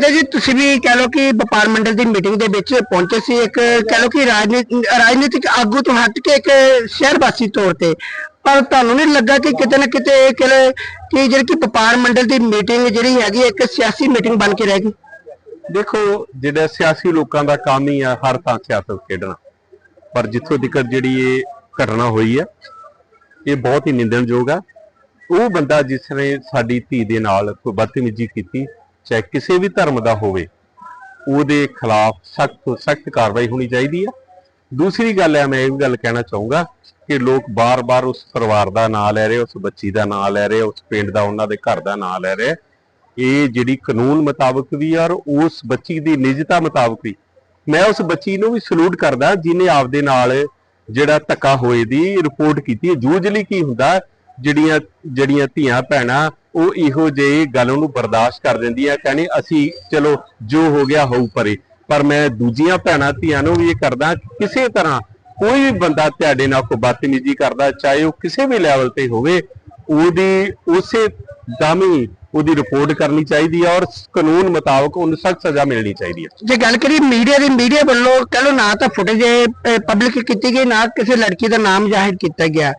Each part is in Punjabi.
ਕਹਿੰਦੇ ਜੀ, ਤੁਸੀਂ ਵੀ ਕਹਿ ਲਓ ਕਿ ਵਪਾਰ ਮੰਡਲ ਦੀ ਮੀਟਿੰਗ ਦੇ ਵਿੱਚ ਪਹੁੰਚੇ ਸੀ ਇੱਕ, ਕਹਿ ਲਓ ਕਿ ਰਾਜਨੀਤਿਕ ਆਗੂ ਤੋਂ ਹਟ ਕੇ ਇੱਕ ਸ਼ਹਿਰ ਵਾਸੀ ਤੌਰ ਤੇ। ਪਰ ਤੁਹਾਨੂੰ ਨਹੀਂ ਲੱਗਾ ਕਿ ਕਿਤੇ ਨਾ ਕਿਤੇ ਇਹ ਕਹਿ ਕਿ ਜਿਹੜੀ ਕਿ ਵਪਾਰ ਮੰਡਲ ਦੀ ਮੀਟਿੰਗ ਜਿਹੜੀ ਹੈਗੀ, ਇੱਕ ਸਿਆਸੀ ਮੀਟਿੰਗ ਬਣ ਕੇ ਰਹਿ ਗਈ? ਦੇਖੋ, ਜਿਹੜਾ ਸਿਆਸੀ ਲੋਕਾਂ ਦਾ ਕੰਮ ਹੀ ਆ, ਹਰ ਥਾਂ ਸਿਆਸਤ ਖੇਡਣਾ। ਪਰ ਜਿੱਥੋਂ ਤੱਕ ਜਿਹੜੀ ਇਹ ਘਟਨਾ ਹੋਈ ਹੈ ਇਹ ਬਹੁਤ ਹੀ ਨਿੰਦਣਯੋਗ ਆ। ਉਹ ਬੰਦਾ ਜਿਸ ਨੇ ਸਾਡੀ ਧੀ ਦੇ ਨਾਲ ਕੋਈ ਬਦਤਮੀਜ਼ੀ ਕੀਤੀ ਚਾਹੇ ਕਿਸੇ ਵੀ ਧਰਮ ਦਾ ਹੋਵੇ, ਉਹਦੇ ਖਿਲਾਫ ਸਖਤ ਤੋਂ ਸਖਤ ਕਾਰਵਾਈ ਹੋਣੀ ਚਾਹੀਦੀ ਹੈ। ਦੂਸਰੀ ਗੱਲ ਹੈ, ਮੈਂ ਇਹ ਵੀ ਗੱਲ ਕਹਿਣਾ ਚਾਹੂੰਗਾ ਕਿ ਲੋਕ ਬਾਰ-ਬਾਰ ਉਸ ਪਰਿਵਾਰ ਦਾ ਨਾਮ ਲੈ ਰਹੇ, ਉਸ ਬੱਚੀ ਦਾ ਨਾਂ ਲੈ ਰਹੇ, ਉਸ ਪਿੰਡ ਦਾ, ਉਹਨਾਂ ਦੇ ਘਰ ਦਾ ਨਾਂ ਲੈ ਰਹੇ। ਇਹ ਜਿਹੜੀ ਕਾਨੂੰਨ ਮੁਤਾਬਕ ਵੀ ਔਰ ਉਸ ਬੱਚੀ ਦੀ ਨਿਜਤਾ ਮੁਤਾਬਕ ਵੀ। ਮੈਂ ਉਸ ਬੱਚੀ ਨੂੰ ਵੀ ਸਲੂਟ ਕਰਦਾ, ਜਿਹਨੇ ਆਪਦੇ ਨਾਲ ਜਿਹੜਾ ਧੱਕਾ ਹੋਏ ਦੀ ਰਿਪੋਰਟ ਕੀਤੀ ਹੈ। ਯੂਜੂਅਲੀ ਕੀ ਹੁੰਦਾ ਜਿਹੜੀਆਂ ਜਿਹੜੀਆਂ ਧੀਆਂ ਭੈਣਾਂ, ਉਹ ਇਹੋ ਜਿਹੀ ਗੱਲ ਨੂੰ ਬਰਦਾਸ਼ਤ ਕਰ ਦਿੰਦੀਆਂ, ਕਹਿੰਦੇ ਅਸੀਂ, ਚਲੋ, ਜੋ ਹੋ ਗਿਆ ਹੋਊ ਪਰੇ। ਪਰ ਮੈਂ ਦੂਜੀਆਂ ਭੈਣਾਂ, ਧੀਆਂ ਨੂੰ ਵੀ ਇਹ ਕਰਦਾ ਕਿਸੇ ਤਰ੍ਹਾਂ ਕੋਈ ਵੀ ਬੰਦਾ ਤੁਹਾਡੇ ਨਾਲ ਕੋਈ ਬਦਤਮੀਜ਼ੀ ਕਰਦਾ, ਚਾਹੇ ਉਹ ਕਿਸੇ ਵੀ ਲੈਵਲ ਤੇ ਹੋਵੇ, ਉਹਦੀ, ਉਸੇ ਦਾਮੀ ਉਹਦੀ ਰਿਪੋਰਟ ਕਰਨੀ ਚਾਹੀਦੀ ਹੈ ਔਰ ਕਾਨੂੰਨ ਮੁਤਾਬਕ ਉਹਨੂੰ ਸਖਤ ਸਜ਼ਾ ਮਿਲਣੀ ਚਾਹੀਦੀ ਹੈ ਜੇ ਗੱਲ ਕਰੀ ਮੀਡੀਆ ਦੀ ਮੀਡੀਆ ਵੱਲੋਂ, ਕਹ ਲਓ ਨਾ ਤਾਂ ਫੁਟੇਜ ਪਬਲਿਕ ਕੀਤੀ ਗਈ, ਨਾ ਕਿਸੇ ਲੜਕੀ ਦਾ ਨਾਮ ਜ਼ਾਹਿਰ ਕੀਤਾ ਗਿਆ।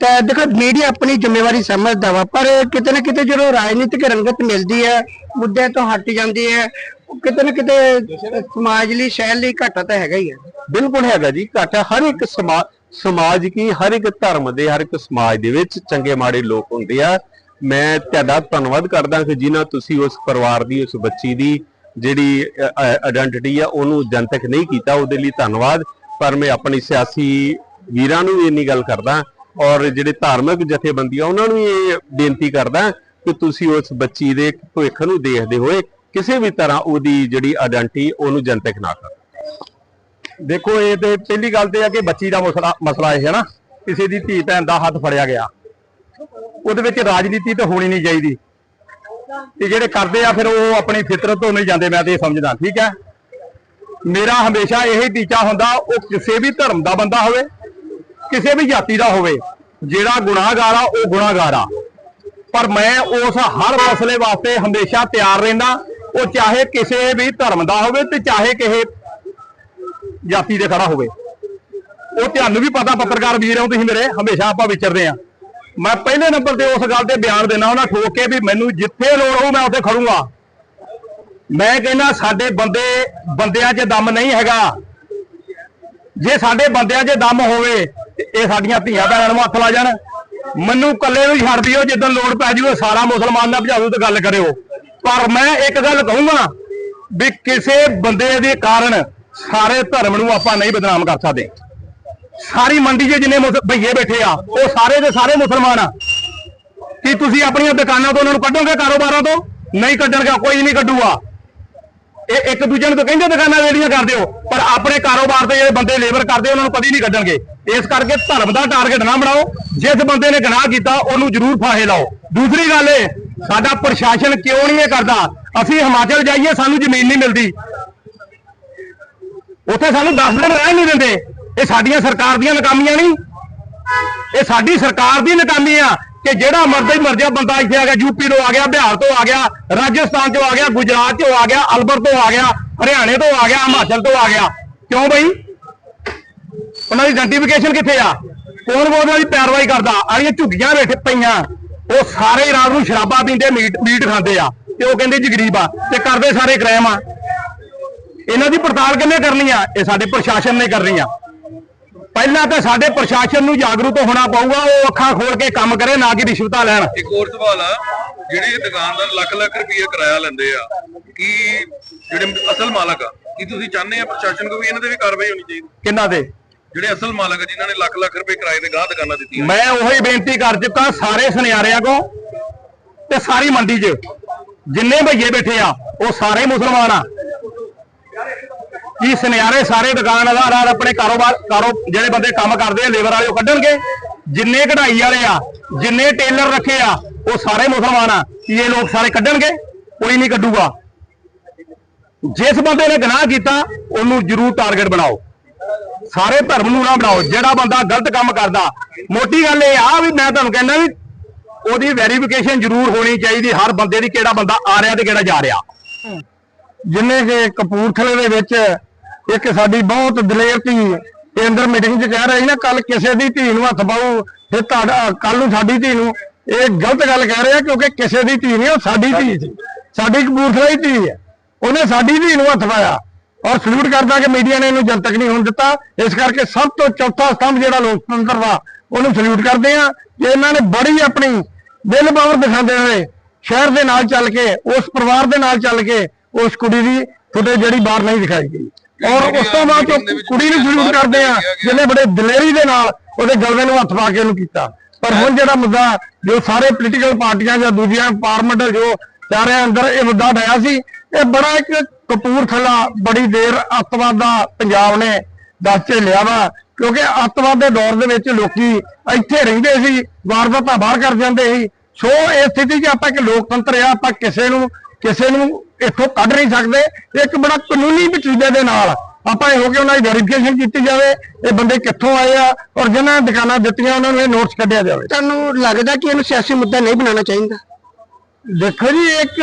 ਤਾਂ ਦੇਖੋ ਮੀਡੀਆ ਆਪਣੀ ਜ਼ਿੰਮੇਵਾਰੀ ਸਮਝਦਾ ਵਾ, ਪਰ ਕਿਤੇ ਨਾ ਕਿਤੇ ਜਦੋਂ ਰਾਜਨੀਤਿਕ ਰੰਗਤ ਮਿਲਦੀ ਹੈ ਮੁੱਦੇ ਤੋਂ ਹਟ ਜਾਂਦੀ ਹੈ ਕਿਤੇ ਨਾ ਕਿਤੇ ਸਮਾਜ ਲਈ, ਸ਼ਹਿਰ ਲਈ ਘਾਟਾ ਤਾਂ ਹੈਗਾ ਹੀ ਹੈ। ਬਿਲਕੁਲ ਹੈਗਾ ਜੀ, ਘਾਟਾ ਹਰ ਇੱਕ ਸਮਾਜ ਕੀ, ਹਰ ਇੱਕ ਧਰਮ ਦੇ, ਹਰ ਇੱਕ ਸਮਾਜ ਦੇ ਵਿੱਚ ਚੰਗੇ ਮਾੜੇ ਲੋਕ ਹੁੰਦੇ ਆ। ਮੈਂ ਤੁਹਾਡਾ ਧੰਨਵਾਦ ਕਰਦਾ ਕਿ ਜਿਨ੍ਹਾਂ ਤੁਸੀਂ ਉਸ ਪਰਿਵਾਰ ਦੀ, ਉਸ ਬੱਚੀ ਦੀ ਜਿਹੜੀ ਆਇਡੈਂਟੀਟੀ ਆ, ਉਹਨੂੰ ਜਨਤਕ ਨਹੀਂ ਕੀਤਾ, ਉਹਦੇ ਲਈ ਧੰਨਵਾਦ। ਪਰ ਮੈਂ ਆਪਣੀ ਸਿਆਸੀ ਵੀਰਾਂ ਨੂੰ ਵੀ ਇੰਨੀ ਗੱਲ ਕਰਦਾ ਔਰ ਜਿਹੜੇ ਧਾਰਮਿਕ ਜਥੇਬੰਦੀਆਂ, ਉਹਨਾਂ ਨੂੰ ਇਹ ਬੇਨਤੀ ਕਰਦਾ ਕਿ ਤੁਸੀਂ ਉਸ ਬੱਚੀ ਦੇ ਭਵਿੱਖ ਨੂੰ ਦੇਖਦੇ ਹੋਏ ਕਿਸੇ ਵੀ ਤਰ੍ਹਾਂ ਉਹਦੀ ਜਿਹੜੀ ਆਇਡੈਂਟੀ ਉਹਨੂੰ ਜਨਤਕ ਨਾ ਕਰੋ। ਦੇਖੋ, ਇਹ ਤੇ ਪਹਿਲੀ ਗੱਲ ਤੇ ਆ ਕਿ ਬੱਚੀ ਦਾ ਮਸਲਾ ਮਸਲਾ ਇਹ ਹੈ ਨਾ, ਕਿਸੇ ਦੀ ਧੀ ਭੈਣ ਦਾ ਹੱਥ ਫੜਿਆ ਗਿਆ। ਉਹਦੇ ਵਿੱਚ ਰਾਜਨੀਤੀ ਤਾਂ ਹੋਣੀ ਨਹੀਂ ਚਾਹੀਦੀ। ਤੇ ਜਿਹੜੇ ਕਰਦੇ ਆ, ਫਿਰ ਉਹ ਆਪਣੀ ਫਿਤਰਤ ਤੋਂ ਨਹੀਂ ਜਾਂਦੇ, ਮੈਂ ਤੇ ਇਹ ਸਮਝਦਾ, ਠੀਕ ਹੈ? ਮੇਰਾ ਹਮੇਸ਼ਾ ਇਹੀ ਟੀਚਾ ਹੁੰਦਾ, ਉਹ ਕਿਸੇ ਵੀ ਧਰਮ ਦਾ ਬੰਦਾ ਹੋਵੇ ਕਿਸੇ ਵੀ ਜਾਤੀ ਦਾ ਹੋਵੇ, ਜਿਹੜਾ ਗੁਨਾਹਗਾਰ ਆ, ਉਹ ਗੁਨਾਹਗਾਰ ਆ। ਪਰ ਮੈਂ ਉਸ ਹਰ ਮਸਲੇ ਵਾਸਤੇ ਹਮੇਸ਼ਾ ਤਿਆਰ ਰਹਿੰਦਾ, ਉਹ ਚਾਹੇ ਕਿਸੇ ਵੀ ਧਰਮ ਦਾ ਹੋਵੇ ਤੇ ਚਾਹੇ ਕਿਸੇ ਜਾਤੀ ਦੇ ਖੜਾ ਹੋਵੇ। ਉਹ ਤੁਹਾਨੂੰ ਵੀ ਪਤਾ, ਪੱਤਰਕਾਰ ਵੀਰ ਹੋ ਤੁਸੀਂ ਮੇਰੇ, ਹਮੇਸ਼ਾ ਆਪਾਂ ਵਿਚਰਦੇ ਆ ਮੈਂ ਪਹਿਲੇ ਨੰਬਰ ਤੇ ਉਸ ਗੱਲ ਤੇ ਬਿਆਨ ਦੇਣਾ ਉਹਨਾਂ ਠੋਕ ਕੇ ਵੀ ਮੈਨੂੰ ਜਿੱਥੇ ਲੋੜ ਹੋਊ ਮੈਂ ਉੱਥੇ ਖੜੂੰਗਾ। ਮੈਂ ਕਹਿੰਦਾ, ਸਾਡੇ ਬੰਦੇ, ਬੰਦਿਆਂ 'ਚ ਦਮ ਨਹੀਂ ਹੈਗਾ। ਜੇ ਸਾਡੇ ਬੰਦਿਆਂ 'ਚ ਦਮ ਹੋਵੇ ਇਹ ਸਾਡੀਆਂ ਧੀਆਂ ਭੈਣਾਂ ਨੂੰ ਹੱਥ ਲਾ ਜਾਣ। ਮੈਨੂੰ ਇਕੱਲੇ ਨੂੰ ਹੀ ਛੱਡ ਦਿਓ ਜਦੋਂ ਲੋੜ ਪੈ ਜੂਵੇ ਸਾਰਾ ਮੁਸਲਮਾਨ ਦਾ ਭਜਾਦੂ ਤੇ ਗੱਲ ਕਰਿਓ। ਪਰ ਮੈਂ ਇੱਕ ਗੱਲ ਕਹੂੰਗਾ ਵੀ ਕਿਸੇ ਬੰਦੇ ਦੇ ਕਾਰਨ ਸਾਰੇ ਧਰਮ ਨੂੰ ਆਪਾਂ ਨਹੀਂ ਬਦਨਾਮ ਕਰ ਸਕਦੇ। ਸਾਰੀ ਮੰਡੀ 'ਚ ਜਿੰਨੇ ਮੁਸ- ਭਈਏ ਬੈਠੇ ਆ, ਉਹ ਸਾਰੇ ਦੇ ਸਾਰੇ ਮੁਸਲਮਾਨ ਆ। ਕੀ ਤੁਸੀਂ ਆਪਣੀਆਂ ਦੁਕਾਨਾਂ ਤੋਂ ਉਹਨਾਂ ਨੂੰ ਕੱਢੋਗੇ ਕਾਰੋਬਾਰਾਂ ਤੋਂ? ਨਹੀਂ ਕੱਢਣਗੇ, ਕੋਈ ਨਹੀਂ ਕੱਢੂਗਾ। ਇਹ ਇੱਕ ਦੂਜੇ ਨੂੰ ਤਾਂ ਕਹਿੰਦੇ ਦੁਕਾਨਾਂ ਵੇੜੀਆਂ ਕਰਦੇ ਹੋ ਪਰ ਆਪਣੇ ਕਾਰੋਬਾਰ ਦੇ ਜਿਹੜੇ ਬੰਦੇ ਲੇਬਰ ਕਰਦੇ, ਉਹਨਾਂ ਨੂੰ ਕਦੀ ਨਹੀਂ ਕੱਢਣਗੇ। ਇਸ ਕਰਕੇ ਧਰਮ ਦਾ ਟਾਰਗੇਟ ਨਾ ਬਣਾਓ, ਜਿਸ ਬੰਦੇ ਨੇ ਗੁਨਾਹ ਕੀਤਾ, ਉਹਨੂੰ ਜ਼ਰੂਰ ਫਾਹੇ ਲਾਓ। ਦੂਸਰੀ ਗੱਲ ਇਹ, ਸਾਡਾ ਪ੍ਰਸ਼ਾਸਨ ਕਿਉਂ ਨਹੀਂ ਇਹ ਕਰਦਾ? ਅਸੀਂ ਹਿਮਾਚਲ ਜਾਈਏ, ਸਾਨੂੰ ਜ਼ਮੀਨ ਨਹੀਂ ਮਿਲਦੀ। ਉੱਥੇ ਸਾਨੂੰ 10 ਦਿਨ ਰਹਿਣ ਨਹੀਂ ਦਿੰਦੇ। ਇਹ ਸਾਡੀਆਂ ਸਰਕਾਰ ਦੀਆਂ ਨਕਾਮੀਆਂ ਨਹੀਂ। ਇਹ ਸਾਡੀ ਸਰਕਾਰ ਦੀ ਨਾਕਾਮੀ ਆ। ਕਿ ਜਿਹੜਾ ਮਰਦਾ ਹੀ ਮਰ ਜਾ ਬੰਦਾ ਇੱਥੇ ਆ ਗਿਆ, ਯੂਪੀ ਤੋਂ ਆ ਗਿਆ, ਬਿਹਾਰ ਤੋਂ ਆ ਗਿਆ, ਰਾਜਸਥਾਨ ਤੋਂ ਆ ਗਿਆ, ਗੁਜਰਾਤ ਤੋਂ ਆ ਗਿਆ, ਅਲਬਰ ਤੋਂ ਆ ਗਿਆ, ਹਰਿਆਣੇ ਤੋਂ ਆ ਗਿਆ, ਹਿਮਾਚਲ ਤੋਂ ਆ ਗਿਆ। ਕਿਉਂ ਬਈ? ਉਹਨਾਂ ਦੀ ਆਇਡੈਂਟੀਫਿਕੇਸ਼ਨ ਕਿੱਥੇ ਆ? ਕੌਣ ਬੋਲਦਾ ਦੀ ਪੈਰਵਾਈ ਕਰਦਾ। ਆਲੀਆਂ ਝੁੱਗੀਆਂ ਬੈਠੇ ਪਈਆਂ। ਉਹ ਸਾਰੇ ਰਾਤ ਨੂੰ ਸ਼ਰਾਬਾਂ ਪੀਂਦੇ, ਮੀਟ ਮੀਟ ਖਾਂਦੇ ਆ। ਤੇ ਉਹ ਕਹਿੰਦੇ ਜੀ ਗਰੀਬ ਆ। ਤੇ ਕਰਦੇ ਸਾਰੇ ਕ੍ਰਾਈਮ ਆ। ਇਹਨਾਂ ਦੀ ਪੜਤਾਲ ਕਿੰਨੇ ਕਰਨੀ ਆ? ਇਹ ਸਾਡੇ ਪ੍ਰਸ਼ਾਸਨ ਨੇ ਕਰਨੀ ਆ। ਪਹਿਲਾਂ ਤਾਂ ਸਾਡੇ ਪ੍ਰਸ਼ਾਸਨ ਨੂੰ ਜਾਗਰੂਕ ਹੋਣਾ ਪਊਗਾ ਉਹ ਅੱਖਾਂ ਖੋਲ ਕੇ ਕੰਮ ਕਰੇ ਨਾ ਕਿ ਰਿਸ਼ਵਤਾਂ ਲੈਣ। ਇੱਕ ਹੋਰ ਸਵਾਲ ਆ ਜਿਹੜੇ ਦੁਕਾਨਦਾਰ ਲੱਖ ਲੱਖ ਰੁਪਏ ਕਿਰਾਇਆ ਲੈਂਦੇ ਆ ਕੀ ਜਿਹੜੇ ਅਸਲ ਮਾਲਕ ਆ ਕੀ ਤੁਸੀਂ ਚਾਹੁੰਦੇ ਆ ਪ੍ਰਸ਼ਾਸਨ ਕੋ ਵੀ ਇਹਨਾਂ ਤੇ ਵੀ ਕਾਰਵਾਈ ਹੋਣੀ ਚਾਹੀਦੀ? ਕਿੰਨਾ ਦੇ? ਜਿਹੜੇ ਅਸਲ ਮਾਲਕ ਜਿਨ੍ਹਾਂ ਨੇ ਲੱਖ ਲੱਖ ਰੁਪਏ ਕਿਰਾਏ ਤੇ ਗਾਹ ਦੁਕਾਨਾਂ ਦਿੱਤੀਆਂ। ਮੈਂ ਉਹੀ ਬੇਨਤੀ ਕਰ ਚੁੱਕਾ ਸਾਰੇ ਸੁਨਿਆਰਿਆਂ ਕੋ ਤੇ ਸਾਰੀ ਮੰਡੀ 'ਚ। ਜਿੰਨੇ ਭਈਏ ਬੈਠੇ ਆ ਉਹ ਸਾਰੇ ਮੁਸਲਮਾਨ ਆ। ਕੀ ਸੁਨਿਆਰੇ ਸਾਰੇ ਦੁਕਾਨਦਾਰ ਆ ਆਪਣੇ ਕਾਰੋਬਾਰ ਕਾਰੋ ਜਿਹੜੇ ਬੰਦੇ ਕੰਮ ਕਰਦੇ ਆ ਲੇਬਰ ਵਾਲੇ ਉਹ ਕੱਢਣਗੇ? ਜਿੰਨੇ ਕਢਾਈ ਵਾਲੇ ਆ ਜਿੰਨੇ ਟੇਲਰ ਰੱਖੇ ਆ ਉਹ ਸਾਰੇ ਮੁਸਲਮਾਨ ਆ ਕੀ ਇਹ ਲੋਕ ਸਾਰੇ ਕੱਢਣਗੇ? ਕੋਈ ਨਹੀਂ ਕੱਢੂਗਾ। ਜਿਸ ਬੰਦੇ ਨੇ ਗੁਨਾਹ ਕੀਤਾ ਉਹਨੂੰ ਜ਼ਰੂਰ ਟਾਰਗੇਟ ਬਣਾਓ। ਸਾਰੇ ਧਰਮ ਨੂੰ ਨਾ ਬਣਾਓ। ਜਿਹੜਾ ਬੰਦਾ ਗਲਤ ਕੰਮ ਕਰਦਾ ਮੋਟੀ ਗੱਲ ਇਹ ਆ ਵੀ ਮੈਂ ਤੁਹਾਨੂੰ ਕਹਿੰਦਾ ਵੀ ਉਹਦੀ ਵੈਰੀਫਿਕੇਸ਼ਨ ਜ਼ਰੂਰ ਹੋਣੀ ਚਾਹੀਦੀ ਹਰ ਬੰਦੇ ਦੀ ਕਿਹੜਾ ਬੰਦਾ ਆ ਰਿਹਾ ਤੇ ਕਿਹੜਾ ਜਾ ਰਿਹਾ। ਜਿੰਨੇ ਕਿ ਕਪੂਰਥਲੇ ਦੇ ਵਿੱਚ ਇੱਕ ਸਾਡੀ ਬਹੁਤ ਦਲੇਰ ਧੀ ਕੇਂਦਰ ਮੀਟਿੰਗ 'ਚ ਕਹਿ ਰਹੀ ਨਾ ਕੱਲ ਕਿਸੇ ਦੀ ਧੀ ਨੂੰ ਹੱਥ ਪਾਉ ਫਿਰ ਤੁਹਾਡਾ ਕੱਲ ਨੂੰ ਸਾਡੀ ਧੀ ਨੂੰ। ਇਹ ਗਲਤ ਗੱਲ ਕਹਿ ਰਹੇ ਕਿਉਂਕਿ ਕਿਸੇ ਦੀ ਧੀ ਨਹੀਂ, ਉਹ ਸਾਡੀ ਧੀ ਸੀ। ਸਾਡੀ ਕਪੂਰਥਲਾ ਦੀ ਧੀ ਹੈ। ਉਹਨੇ ਸਾਡੀ ਧੀ ਨੂੰ ਹੱਥ ਪਾਇਆ ਔਰ ਸਲੂਟ ਕਰਦਾ ਕਿ ਮੀਡੀਆ ਨੇ ਇਹਨੂੰ ਜਨਤਕ ਨਹੀਂ ਹੋਣ ਦਿੱਤਾ। ਇਸ ਕਰਕੇ ਸਭ ਤੋਂ ਚੌਥਾ ਸਤੰਭ ਜਿਹੜਾ ਲੋਕਤੰਤਰ ਦਾ, ਉਹਨੂੰ ਸਲੂਟ ਕਰਦੇ ਆ ਕਿ ਇਹਨਾਂ ਨੇ ਬੜੀ ਆਪਣੀ ਦਿਲ ਪਾਵਰ ਦਿਖਾਉਂਦੇ ਹੋਏ ਸ਼ਹਿਰ ਦੇ ਨਾਲ ਚੱਲ ਕੇ, ਉਸ ਪਰਿਵਾਰ ਦੇ ਨਾਲ ਚੱਲ ਕੇ ਉਸ ਕੁੜੀ ਦੀ ਫੁਟੇਜ ਜਿਹੜੀ ਬਾਹਰ ਨਹੀਂ ਦਿਖਾਈ ਗਈ। ਔਰ ਉਸ ਤੋਂ ਬਾਅਦ ਉਹ ਕੁੜੀ ਨੂੰ ਸਲੂਟ ਕਰਦੇ ਆ ਜਿਹਨੇ ਬੜੇ ਦਲੇਰੀ ਦੇ ਨਾਲ ਉਹਦੇ ਗਲਵੇ ਨੂੰ ਹੱਥ ਪਾ ਕੇ ਉਹਨੂੰ ਕੀਤਾ। ਪਰ ਹੁਣ ਜਿਹੜਾ ਮੁੱਦਾ ਜੋ ਸਾਰੇ ਪੋਲੀਟੀਕਲ ਪਾਰਟੀਆਂ ਜਾਂ ਦੂਜੀਆਂ ਪਾਰਲੀਮੈਂਟ ਜੋ ਚਾਰਿਆਂ ਅੰਦਰ ਇਹ ਮੁੱਦਾ ਡਾਇਆ ਸੀ। ਇਹ ਬੜਾ ਇੱਕ ਕਪੂਰਥਲਾ ਬੜੀ ਦੇਰ ਅੱਤਵਾਦ ਦਾ ਪੰਜਾਬ ਨੇ ਦੱਸ ਕੇ ਲਿਆ ਵਾ। ਕਿਉਂਕਿ ਅੱਤਵਾਦ ਦੇ ਦੌਰ ਦੇ ਵਿੱਚ ਲੋਕੀ ਇੱਥੇ ਰਹਿੰਦੇ ਸੀ ਵਾਰਦਾਤਾਂ ਬਾਹਰ ਕਰ ਜਾਂਦੇ ਸੀ। ਸੋ ਇਹ ਸਥਿਤੀ 'ਚ ਆਪਾਂ ਇੱਕ ਲੋਕਤੰਤਰ ਆ ਆਪਾਂ ਕਿਸੇ ਨੂੰ ਕਿਸੇ ਨੂੰ ਇੱਥੋਂ ਕੱਢ ਨਹੀਂ ਸਕਦੇ। ਇੱਕ ਬੜਾ ਕਾਨੂੰਨੀ ਵਸੀਲੇ ਦੇ ਨਾਲ ਆਪਾਂ ਇਹ ਕੇ ਉਹਨਾਂ ਦੀ ਵੈਰੀਫਿਕੇਸ਼ਨ ਕੀਤੀ ਜਾਵੇ ਇਹ ਬੰਦੇ ਕਿੱਥੋਂ ਆਏ ਆ ਔਰ ਜਿਨ੍ਹਾਂ ਨੇ ਦੁਕਾਨਾਂ ਦਿੱਤੀਆਂ ਉਹਨਾਂ ਨੂੰ ਇਹ ਨੋਟਿਸ ਕੱਢਿਆ ਜਾਵੇ। ਤੁਹਾਨੂੰ ਲੱਗਦਾ ਕਿ ਇਹਨੂੰ ਸਿਆਸੀ ਮੁੱਦਾ ਨਹੀਂ ਬਣਾਉਣਾ ਚਾਹੀਦਾ? ਦੇਖੋ ਜੀ ਇੱਕ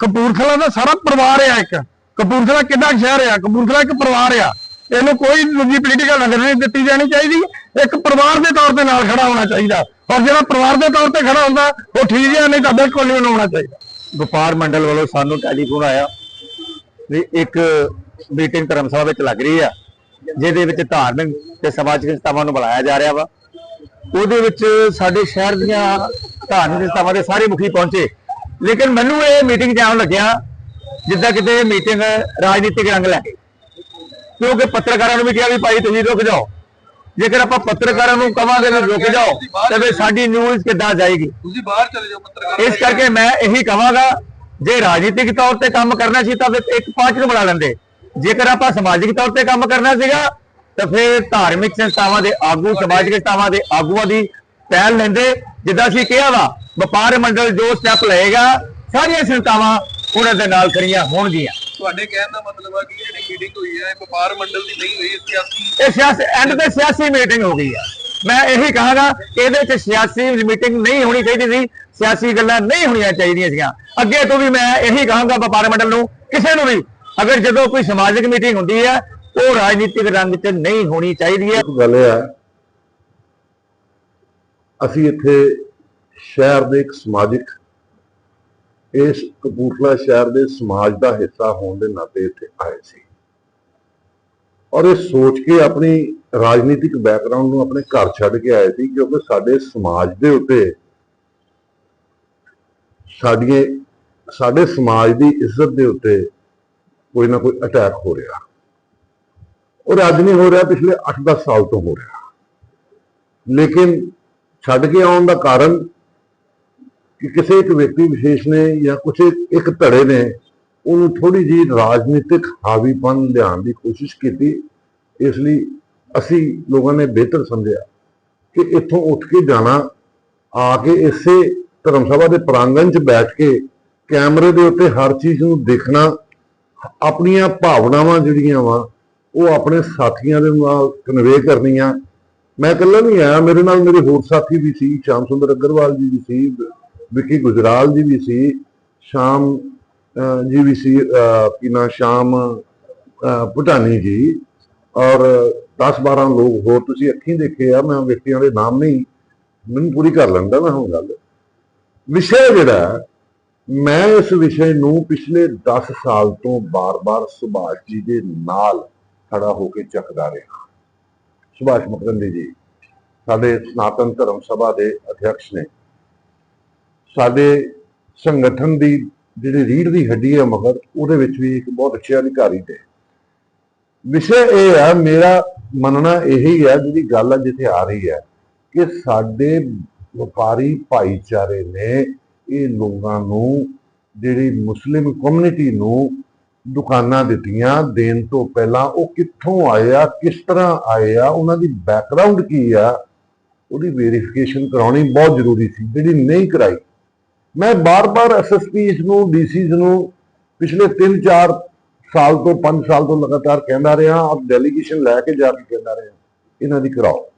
ਕਪੂਰਥਲਾ ਦਾ ਸਾਰਾ ਪਰਿਵਾਰ ਆ ਇੱਕ। ਕਪੂਰਥਲਾ ਕਿੱਡਾ ਕੁ ਸ਼ਹਿਰ ਆ? ਕਪੂਰਥਲਾ ਇੱਕ ਪਰਿਵਾਰ ਆ। ਇਹਨੂੰ ਕੋਈ ਦੂਜੀ ਪੋਲੀਟੀਕਲ ਨਜ਼ਰ ਨਹੀਂ ਦਿੱਤੀ ਜਾਣੀ ਚਾਹੀਦੀ। ਇੱਕ ਪਰਿਵਾਰ ਦੇ ਤੌਰ ਤੇ ਨਾਲ ਖੜਾ ਹੋਣਾ ਚਾਹੀਦਾ। ਔਰ ਜਿਹੜਾ ਪਰਿਵਾਰ ਦੇ ਤੌਰ ਤੇ ਖੜਾ ਹੁੰਦਾ ਉਹ ਠੀਕ ਹੈ ਨਹੀਂ ਤਾਂ ਬਿਲਕੁਲ ਨਹੀਂ ਹੋਣਾ ਚਾਹੀਦਾ। ਵਪਾਰ ਮੰਡਲ ਵੱਲੋਂ ਸਾਨੂੰ ਟੈਲੀਫੋਨ ਆਇਆ ਵੀ ਇੱਕ ਮੀਟਿੰਗ ਧਰਮਸਭਾ ਵਿੱਚ ਲੱਗ ਰਹੀ ਆ, ਜਿਹਦੇ ਵਿੱਚ ਧਾਰਮਿਕ ਤੇ ਸਮਾਜਿਕ ਸੰਸਥਾਵਾਂ ਨੂੰ ਬੁਲਾਇਆ ਜਾ ਰਿਹਾ ਵਾ। ਉਹਦੇ ਵਿੱਚ ਸਾਡੇ ਸ਼ਹਿਰ ਦੀਆਂ ਧਾਰਮਿਕ ਸੰਸਥਾਵਾਂ ਦੇ ਸਾਰੇ ਮੁਖੀ ਪਹੁੰਚੇ। ਲੇਕਿਨ ਮੈਨੂੰ ਇਹ ਮੀਟਿੰਗ ਜਾਣ ਲੱਗਿਆ, ਜਿੱਦਾਂ ਕਿਤੇ ਇਹ ਮੀਟਿੰਗ ਰਾਜਨੀਤਿਕ ਰੰਗ ਲੈ ਗਈ। ਕਿਉਂਕਿ ਪੱਤਰਕਾਰਾਂ ਨੂੰ ਵੀ ਕਿਹਾ ਵੀ ਭਾਈ ਤੁਸੀਂ ਰੁਕ ਜਾਓ। ਜੇਕਰ ਆਪਾਂ ਪੱਤਰਕਾਰਾਂ ਨੂੰ ਕਵਾਂਗੇ ਵੀ ਰੁਕ ਜਾਓ ਤਾਂ ਫਿਰ ਸਾਡੀ ਨਿਊਜ਼ ਕਿੱਦਾਂ ਜਾਏਗੀ? ਤੁਸੀਂ ਬਾਹਰ ਚਲੇ ਜਾਓ ਪੱਤਰਕਾਰ ਇਸ ਕਰਕੇ ਮੈਂ ਇਹੀ ਕਹਾਂਗਾ ਜੇ ਰਾਜਨੀਤਿਕ ਤੌਰ ਤੇ ਕੰਮ ਕਰਨਾ ਸੀ ਤਾਂ ਫਿਰ ਇੱਕ ਪਾਰਟੀ ਨੂੰ ਬਣਾ ਲੈਂਦੇ। ਜੇਕਰ ਆਪਾਂ ਸਮਾਜਿਕ ਤੌਰ ਤੇ ਕੰਮ ਕਰਨਾ ਸੀਗਾ ਤਾਂ ਫਿਰ ਧਾਰਮਿਕ ਸੰਸਥਾਵਾਂ ਦੇ ਆਗੂ ਸਮਾਜਿਕ ਸੰਸਥਾਵਾਂ ਦੇ ਆਗੂਆਂ ਦੀ ਪਹਿਲ ਲੈਂਦੇ। ਜਿੱਦਾਂ ਅਸੀਂ ਕਿਹਾ ਵਾ ਵਪਾਰ ਮੰਡਲ ਜੋ ਸਟੈਪ ਲਏਗਾ ਸਾਰੀਆਂ ਸੰਸਥਾਵਾਂ ਉਹਨਾਂ ਦੇ ਨਾਲ ਖੜੀਆਂ ਹੋਣਗੀਆਂ। ਤੁਹਾਡੇ ਕਹਿਣ ਦਾ ਮਤਲਬ ਹੈ ਕਿ ਜਿਹੜੀ ਮੀਟਿੰਗ ਹੋਈ ਹੈ ਇਹ ਵਪਾਰ ਮੰਡਲ ਦੀ ਨਹੀਂ ਹੋਈ ਸਿਆਸੀ ਇਹ ਸਿਆਸੀ ਐਂਡ ਤੇ ਸਿਆਸੀ ਮੀਟਿੰਗ ਹੋ ਗਈ ਆ। ਮੈਂ ਇਹੀ ਕਹਾਂਗਾ ਕਿ ਇਹਦੇ ਵਿੱਚ ਸਿਆਸੀ ਮੀਟਿੰਗ ਨਹੀਂ ਹੋਣੀ ਚਾਹੀਦੀ ਸੀ ਸਿਆਸੀ ਗੱਲਾਂ ਨਹੀਂ ਹੋਣੀਆਂ ਚਾਹੀਦੀਆਂ ਸੀਗੀਆਂ। ਅੱਗੇ ਤੋਂ ਵੀ ਮੈਂ ਇਹੀ ਕਹਾਂਗਾ ਵਪਾਰ ਮੰਡਲ ਨੂੰ ਕਿਸੇ ਨੂੰ ਵੀ ਅਗਰ ਜਦੋਂ ਕੋਈ ਸਮਾਜਿਕ ਮੀਟਿੰਗ ਹੁੰਦੀ ਹੈ ਉਹ ਰਾਜਨੀਤਿਕ ਰੰਗ 'ਚ ਨਹੀਂ ਹੋਣੀ ਚਾਹੀਦੀ ਹੈ ਗੱਲ ਇਹ ਹੈ ਅਸੀਂ ਇੱਥੇ ਸ਼ਹਿਰ ਦੇ ਇੱਕ ਸਮਾਜਿਕ ਇਸ ਕਪੂਰਥਲਾ ਸ਼ਹਿਰ ਦੇ ਸਮਾਜ ਦਾ ਹਿੱਸਾ ਹੋਣ ਦੇ ਨਾਤੇ ਇੱਥੇ ਆਏ ਸੀ। ਔਰ ਇਹ ਸੋਚ ਕੇ ਆਪਣੀ ਰਾਜਨੀਤਿਕ ਬੈਕਗ੍ਰਾਉਂਡ ਨੂੰ ਆਪਣੇ ਘਰ ਛੱਡ ਕੇ ਆਏ ਸੀ ਕਿਉਂਕਿ ਸਾਡੇ ਸਮਾਜ ਦੇ ਉੱਤੇ ਸਾਡੀਆਂ, ਸਾਡੇ ਸਮਾਜ ਦੀ ਇੱਜ਼ਤ ਦੇ ਉੱਤੇ ਕੋਈ ਨਾ ਕੋਈ ਅਟੈਕ ਹੋ ਰਿਹਾ। ਔਰ ਅੱਜ ਨਹੀਂ ਹੋ ਰਿਹਾ, ਪਿਛਲੇ 8-10 ਸਾਲ ਤੋਂ ਹੋ ਰਿਹਾ। ਲੇਕਿਨ ਛੱਡ ਕੇ ਆਉਣ ਦਾ ਕਾਰਨ ਕਿ ਕਿਸੇ ਇੱਕ ਵਿਅਕਤੀ ਵਿਸ਼ੇਸ਼ ਨੇ ਜਾਂ ਕੁਝ ਇੱਕ ਧੜੇ ਨੇ, ਉਹਨੂੰ ਥੋੜੀ ਜੀ ਰਾਜਨੀਤਿਕ ਹਾਵੀਪਨ ਲਿਆਉਣ ਦੀ ਕੋਸ਼ਿਸ਼ ਕੀਤੀ। ਇਸ ਲਈ ਅਸੀਂ ਲੋਕਾਂ ਨੇ ਬਿਹਤਰ ਸਮਝਿਆ ਕਿ ਇੱਥੋਂ ਉੱਠ ਕੇ ਜਾਣਾ, ਆ ਕੇ ਇਸੇ ਧਰਮ ਸਭਾ ਦੇ ਪ੍ਰਾਂਗਣ 'ਚ ਬੈਠ ਕੇ ਕੈਮਰੇ ਦੇ ਉੱਤੇ ਹਰ ਚੀਜ਼ ਨੂੰ ਦੇਖਣਾ, ਆਪਣੀਆਂ ਭਾਵਨਾਵਾਂ ਜਿਹੜੀਆਂ ਵਾ, ਉਹ ਆਪਣੇ ਸਾਥੀਆਂ ਦੇ ਨਾਲ ਕਨਵੇ ਕਰਨੀਆਂ। ਮੈਂ ਇਕੱਲਾ ਨਹੀਂ ਆਇਆ, ਮੇਰੇ ਨਾਲ ਮੇਰੇ ਹੋਰ ਸਾਥੀ ਵੀ ਸੀ, ਸ਼ਾਮ ਸੁੰਦਰ ਅਗਰਵਾਲ ਜੀ ਵੀ ਸੀ। ਵਿੱਕੀ ਗੁਜਰਾਲ ਜੀ ਵੀ ਸੀ ਸ਼ਾਮ ਜੀ ਵੀ ਸੀ ਅਹ, ਕੀ ਨਾਂ ਸ਼ਾਮ ਅਹ, ਭੁਟਾਨੀ ਜੀ ਔਰ 10-12 ਲੋਕ ਹੋਰ ਤੁਸੀਂ ਅੱਖੀਂ ਦੇਖੇ ਆ ਮੈਂ ਵਿਅਕਤੀਆਂ ਦੇ ਨਾਮ ਨਹੀਂ ਮੈਨੂੰ ਪੂਰੀ ਕਰ ਲੈਂਦਾ ਮੈਂ ਹੁਣ ਗੱਲ। ਵਿਸ਼ਾ ਜਿਹੜਾ ਮੈਂ ਇਸ ਵਿਸ਼ੇ ਨੂੰ ਪਿਛਲੇ 10 ਸਾਲ ਤੋਂ ਬਾਰ-ਬਾਰ ਸੁਭਾਸ਼ ਜੀ ਦੇ ਨਾਲ ਖੜਾ ਹੋ ਕੇ ਚੱਕਦਾ ਰਿਹਾ। ਸੁਭਾਸ਼ ਮੁਖਰੰਦੀ ਜੀ ਸਾਡੇ ਸਨਾਤਨ ਧਰਮ ਸਭਾ ਦੇ ਅਧਿਕਸ਼ ਨੇ। ਸਾਡੇ ਸੰਗਠਨ ਦੀ ਜਿਹੜੀ ਰੀੜ ਦੀ ਹੱਡੀ ਹੈ ਮਗਰ, ਉਹਦੇ ਵਿੱਚ ਵੀ ਇੱਕ ਬਹੁਤ ਅੱਛੇ ਅਧਿਕਾਰੀ ਤੇ ਵਿਸ਼ੇ ਇਹ ਹੈ ਮੇਰਾ ਮੰਨਣਾ ਇਹੀ ਹੈ ਜਿਹੜੀ ਗੱਲ ਅੱਜ ਇੱਥੇ ਆ ਰਹੀ ਹੈ, ਕਿ ਸਾਡੇ ਵਪਾਰੀ ਭਾਈਚਾਰੇ ਨੇ ਇਹ ਲੋਕਾਂ ਨੂੰ, ਜਿਹੜੀ ਮੁਸਲਿਮ ਕਮਿਊਨਿਟੀ ਨੂੰ ਦੁਕਾਨਾਂ ਦਿੱਤੀਆਂ, ਦੇਣ ਤੋਂ ਪਹਿਲਾਂ ਉਹ ਕਿੱਥੋਂ ਆਏ ਆ ਕਿਸ ਤਰ੍ਹਾਂ ਆਏ ਆ ਉਹਨਾਂ ਦੀ ਬੈਕਗ੍ਰਾਉਂਡ ਕੀ ਆ, ਉਹਦੀ ਵੈਰੀਫਿਕੇਸ਼ਨ ਕਰਾਉਣੀ ਬਹੁਤ ਜ਼ਰੂਰੀ ਸੀ, ਜਿਹੜੀ ਨਹੀਂ ਕਰਾਈ। ਮੈਂ ਬਾਰ-ਬਾਰ ਐਸਐਸਪੀਸ ਨੂੰ ਡੀਸੀਸ ਨੂੰ ਪਿਛਲੇ 3-4 ਸਾਲ ਤੋਂ 5 ਸਾਲ ਤੋਂ ਲਗਾਤਾਰ ਕਹਿੰਦਾ ਰਿਹਾ, ਆਪ ਡੈਲੀਗੇਸ਼ਨ ਲੈ ਕੇ ਜਾ ਕੇ ਕਹਿੰਦਾ ਰਿਹਾ, ਇਹਨਾਂ ਦੀ ਕਰਾਓ।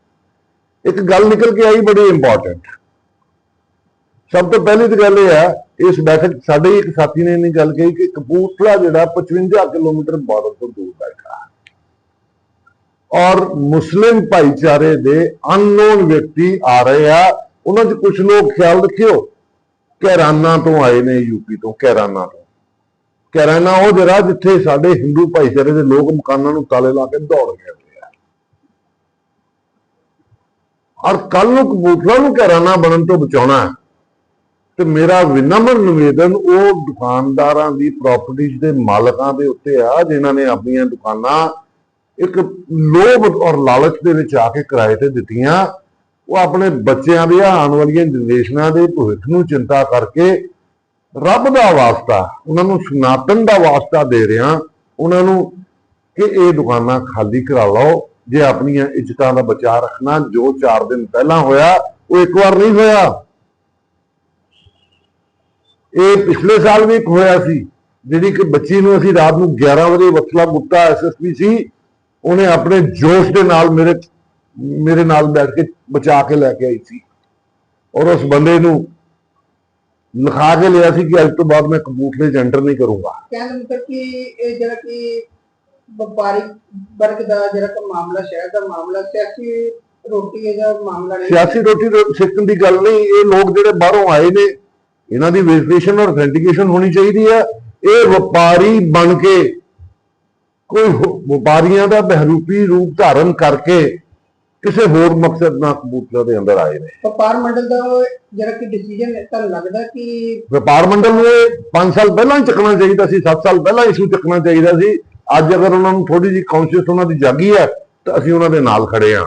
ਇੱਕ ਗੱਲ ਨਿਕਲ ਕੇ ਆਈ ਬੜੀ ਇੰਪੋਰਟੈਂਟ ਸਭ ਤੋਂ ਪਹਿਲੀ ਤਾਂ ਗੱਲ ਇਹ ਹੈ, ਇਸ ਬੈਠਕ ਸਾਡੇ ਹੀ ਇੱਕ ਸਾਥੀ ਨੇ ਇਹਨੀ ਗੱਲ ਕਹੀ ਕਿ ਕਪੂਰਥਲਾ ਜਿਹੜਾ 55 ਕਿਲੋਮੀਟਰ ਬਾਰਡਰ ਤੋਂ ਦੂਰ ਬੈਠਾ ਔਰ ਮੁਸਲਿਮ ਭਾਈਚਾਰੇ ਦੇ ਅਨਨੋਨ ਵਿਅਕਤੀ ਆ ਰਹੇ ਆ, ਉਹਨਾਂ 'ਚ ਕੁਝ ਲੋਕ ਖਿਆਲ ਰੱਖਿਓ ਕੈਰਾਨਾ ਤੋਂ ਆਏ ਨੇ ਯੂਪੀ ਤੋਂ ਕੈਰਾਨਾ ਤੋਂ। ਕੈਰਾਨਾ ਉਹ ਜਗ੍ਹਾ ਜਿੱਥੇ ਸਾਡੇ ਹਿੰਦੂ ਭਾਈਚਾਰੇ ਦੇ ਲੋਕ ਮਕਾਨਾਂ ਨੂੰ ਤਾਲੇ ਲਾ ਕੇ ਦੌੜ ਗਏ ਹੋਏ ਆ। ਔਰ ਕੱਲ ਨੂੰ ਕਬੂਤਰਾਂ ਨੂੰ ਕੈਰਾਨਾ ਬਣਨ ਤੋਂ ਬਚਾਉਣਾ ਤੇ ਮੇਰਾ ਵਿਨਮਰ ਨਿਵੇਦਨ ਉਹ ਦੁਕਾਨਦਾਰਾਂ ਦੀ ਪ੍ਰਾਪਰਟੀਆਂ ਦੇ ਮਾਲਕਾਂ ਦੇ ਉੱਤੇ ਆ, ਜਿਨ੍ਹਾਂ ਨੇ ਆਪਣੀਆਂ ਦੁਕਾਨਾਂ ਇੱਕ ਲੋਭ ਔਰ ਲਾਲਚ ਦੇ ਵਿੱਚ ਆ ਕੇ ਕਿਰਾਏ ਤੇ ਦਿੱਤੀਆਂ। ਉਹ ਆਪਣੇ ਬੱਚਿਆਂ ਦੇ ਆਉਣ ਵਾਲੀਆਂ ਜਨਰੇਸ਼ਨਾਂ ਦੇ ਭਵਿੱਖ ਨੂੰ ਚਿੰਤਾ ਕਰਕੇ ਰੱਬ ਦਾ ਵਾਸਤਾ, ਉਹਨਾਂ ਨੂੰ ਸਨਾਤਨ ਦਾ ਵਾਸਤਾ ਦੇ ਰਿਹਾ, ਉਹਨਾਂ ਨੂੰ ਕਿ ਇਹ ਦੁਕਾਨਾਂ ਖਾਲੀ ਕਰਾ ਲਓ, ਜੇ ਆਪਣੀਆਂ ਇੱਜ਼ਤਾਂ ਦਾ ਬਚਾਅ ਰੱਖਣਾ ਜੋ 4 ਦਿਨ ਪਹਿਲਾਂ ਹੋਇਆ, ਉਹ ਇੱਕ ਵਾਰ ਨਹੀਂ ਹੋਇਆ। ਇਹ ਪਿਛਲੇ ਸਾਲ ਵੀ ਇੱਕ ਹੋਇਆ ਸੀ, ਜਿਹੜੀ ਕਿ ਬੱਚੀ ਨੂੰ ਅਸੀਂ ਰਾਤ ਨੂੰ 11 ਵਜੇ ਵਸਲਾ ਗੁੱਟਾ ਐਸਐਸਪੀ ਸੀ, ਉਹਨੇ ਆਪਣੇ ਜੋਸ਼ ਦੇ ਨਾਲ ਮੇਰੇ ਮੇਰੇ ਨਾਲ ਬੈਠ ਕੇ ਬਚਾ ਕੇ ਲੈ ਕੇ ਆਈ ਸੀ। ਔਰ ਉਸ ਬੰਦੇ ਨੂੰ ਲਿਖਾ ਕੇ ਲਿਆ ਸੀ ਕਿ ਅੱਜ ਤੋਂ ਬਾਅਦ ਮੈਂ ਕਬੂਤਰੇ ਐਂਟਰ ਨਹੀਂ ਕਰੂੰਗਾ। ਕਹਿਣ ਦਾ ਮਤਲਬ ਕਿ ਇਹ ਜਿਹੜਾ ਕਿ ਵਪਾਰਿਕ ਵਰਗ ਦਾ ਜਿਹੜਾ ਕਿ ਮਾਮਲਾ ਸ਼ਹਿਰ ਦਾ ਮਾਮਲਾ ਸਿਆਸੀ ਰੋਟੀ ਇਹਦਾ ਮਾਮਲਾ ਨਹੀਂ। ਸਿਆਸੀ ਰੋਟੀ ਰੋ- ਸਿੱਖਣ ਦੀ ਗੱਲ ਨਹੀਂ ਇਹ ਲੋਕ ਜਿਹੜੇ ਬਾਹਰੋਂ ਆਏ ਨੇ ਇਹਨਾਂ ਦੀ ਵੈਰੀਫਿਕੇਸ਼ਨ ਔਰ ਅਥੈਂਟੀਕੇਸ਼ਨ ਹੋਣੀ ਚਾਹੀਦੀ ਹੈ ਇਹ ਵਪਾਰੀ ਬਣ ਕੇ ਕੋਈ ਵਪਾਰੀਆਂ ਦਾ ਬਹਿਰੂਪੀ ਰੂਪ ਧਾਰਨ ਕਰਕੇ ਕਿਸੇ ਹੋਰ ਮਕਸਦ ਨਾਲ ਕਬੂਤਰਾਂ ਦੇ ਅੰਦਰ ਆਏ ਨੇ। ਵਪਾਰ ਮੰਡਲ ਦਾ ਜਿਹੜਾ ਕਿ ਡਿਸੀਜਨ ਤੁਹਾਨੂੰ ਲੱਗਦਾ ਕਿ ਵਪਾਰ ਮੰਡਲ ਨੂੰ 5 ਸਾਲ ਪਹਿਲਾਂ ਹੀ ਚੱਕਣਾ ਚਾਹੀਦਾ ਸੀ 7 ਸਾਲ ਪਹਿਲਾਂ ਇਸ਼ੂ ਚੱਕਣਾ ਚਾਹੀਦਾ ਸੀ। ਅੱਜ ਅਗਰ ਉਹਨਾਂ ਨੂੰ ਥੋੜੀ ਜਿਹੀ ਕੌਨਸ਼ੀਅਸ ਉਹਨਾਂ ਦੀ ਜਾਗੀ ਹੈ ਤਾਂ ਅਸੀਂ ਉਹਨਾਂ ਦੇ ਨਾਲ ਖੜੇ ਹਾਂ।